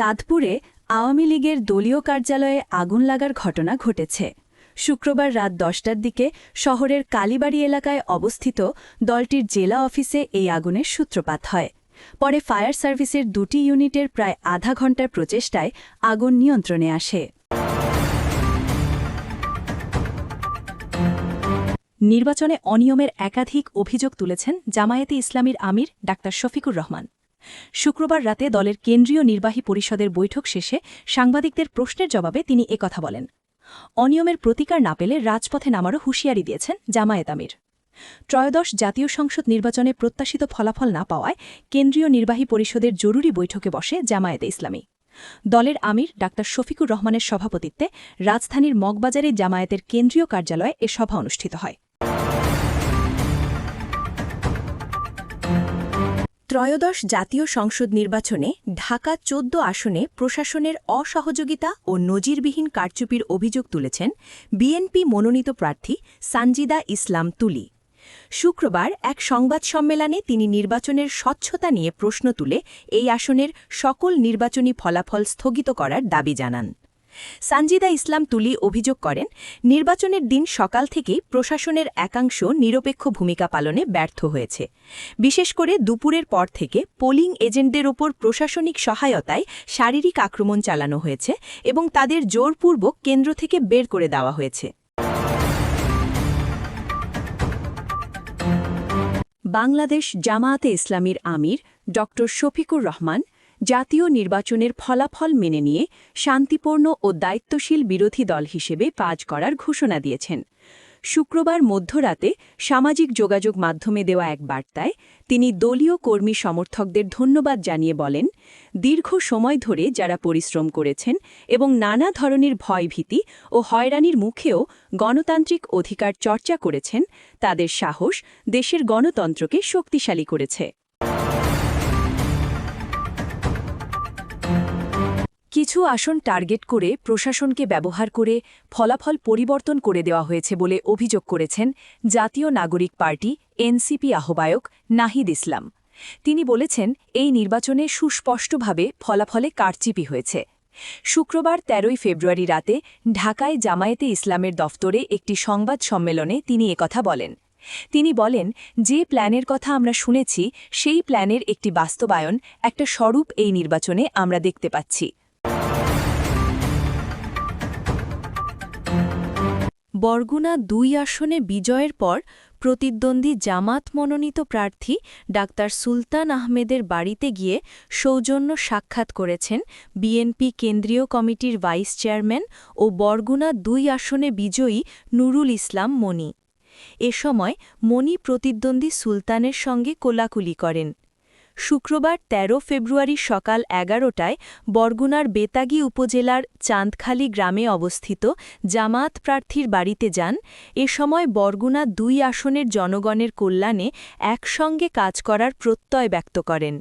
চাঁদপুরে আওয়ামী লীগের দলীয় কার্যালয়ে আগুন লাগার ঘটনা ঘটেছে। শুক্রবার রাত দশটার দিকে শহরের কালীবাড়ি এলাকায় অবস্থিত দলটির জেলা অফিসে এই আগুনের সূত্রপাত হয়। পরে ফায়ার সার্ভিসের দুটি ইউনিটের প্রায় আধা ঘণ্টার প্রচেষ্টায় আগুন নিয়ন্ত্রণে আসে। নির্বাচনে অনিয়মের একাধিক অভিযোগ তুলেছেন জামায়াতে ইসলামীর আমির ডাক্তার শফিকুর রহমান। শুক্রবার রাতে দলের কেন্দ্রীয় নির্বাহী পরিষদের বৈঠক শেষে সাংবাদিকদের প্রশ্নের জবাবে তিনি একথা বলেন। অনিয়মের প্রতিকার না পেলে রাজপথে নামারও হুঁশিয়ারি দিয়েছেন জামায়াত আমির। ত্রয়োদশ জাতীয় সংসদ নির্বাচনে প্রত্যাশিত ফলাফল না পাওয়ায় কেন্দ্রীয় নির্বাহী পরিষদের জরুরি বৈঠকে বসে জামায়াতে ইসলামী। দলের আমির ডাক্তার শফিকুর রহমানের সভাপতিত্বে রাজধানীর মগবাজারে জামায়াতের কেন্দ্রীয় কার্যালয়ে এ সভা অনুষ্ঠিত হয়। ত্রয়োদশ জাতীয় সংসদ নির্বাচনে ঢাকা চোদ্দ আসনে প্রশাসনের অসহযোগিতা ও নজিরবিহীন কারচুপির অভিযোগ তুলেছেন বিএনপি মনোনীত প্রার্থী সানজিদা ইসলাম তুলি। শুক্রবার এক সংবাদ সম্মেলনে তিনি নির্বাচনের স্বচ্ছতা নিয়ে প্রশ্ন তুলে এই আসনের সকল নির্বাচনী ফলাফল স্থগিত করার দাবি জানান। সানজিদা ইসলাম তুলি অভিযোগ করেন, নির্বাচনের দিন সকাল থেকেই প্রশাসনের একাংশ নিরপেক্ষ ভূমিকা পালনে ব্যর্থ হয়েছে। বিশেষ করে দুপুরের পর থেকে পোলিং এজেন্টদের ওপর প্রশাসনিক সহায়তায় শারীরিক আক্রমণ চালানো হয়েছে এবং তাদের জোরপূর্বক কেন্দ্র থেকে বের করে দেওয়া হয়েছে। বাংলাদেশ জামায়াতে ইসলামীর আমির ড শফিকুর রহমান জাতীয় নির্বাচনের ফলাফল মেনে নিয়ে শান্তিপূর্ণ ও দায়িত্বশীল বিরোধী দল হিসেবে কাজ করার ঘোষণা দিয়েছেন। শুক্রবার মধ্যরাতে সামাজিক যোগাযোগ মাধ্যমে দেওয়া এক বার্তায় তিনি দলীয় কর্মী সমর্থকদের ধন্যবাদ জানিয়ে বলেন, দীর্ঘ সময় ধরে যারা পরিশ্রম করেছেন এবং নানা ধরনের ভয়ভীতি ও হয়রানির মুখেও গণতান্ত্রিক অধিকার চর্চা করেছেন, তাদের সাহস দেশের গণতন্ত্রকে শক্তিশালী করেছে। কিছু আসন টার্গেট করে প্রশাসনকে ব্যবহার করে ফলাফল পরিবর্তন করে দেওয়া হয়েছে বলে অভিযোগ করেছেন জাতীয় নাগরিক পার্টি এনসিপি আহ্বায়ক নাহিদ ইসলাম। তিনি বলেছেন, এই নির্বাচনে সুস্পষ্টভাবে ফলাফলে কারচিপি হয়েছে। শুক্রবার তেরোই ফেব্রুয়ারি রাতে ঢাকায় জামায়াতে ইসলামের দফতরে একটি সংবাদ সম্মেলনে তিনি একথা বলেন। তিনি বলেন, যে প্ল্যানের কথা আমরা শুনেছি, সেই প্ল্যানের একটি বাস্তবায়ন একটা স্বরূপ এই নির্বাচনে আমরা দেখতে পাচ্ছি। বরগুনা দুই আসনে বিজয়ের পর প্রতিদ্বন্দ্বী জামাত মনোনীত প্রার্থী ডাক্তার সুলতান আহমেদের বাড়িতে গিয়ে সৌজন্য সাক্ষাৎ করেছেন বিএনপি কেন্দ্রীয় কমিটির ভাইস চেয়ারম্যান ও বরগুনা দুই আসনে বিজয়ী নুরুল ইসলাম মনি। এ সময় মনি প্রতিদ্বন্দ্বী সুলতানের সঙ্গে কোলাকুলি করেন। শুক্রবার ১৩ ফেব্রুয়ারি সকাল এগারোটায় বরগুনার বেতাগি উপজেলার চাঁদখালি গ্রামে অবস্থিত জামাত প্রার্থীর বাড়িতে যান। এ সময় বরগুনা দুই আসনের জনগণের কল্যাণে একসঙ্গে কাজ করার প্রত্যয় ব্যক্ত করেন।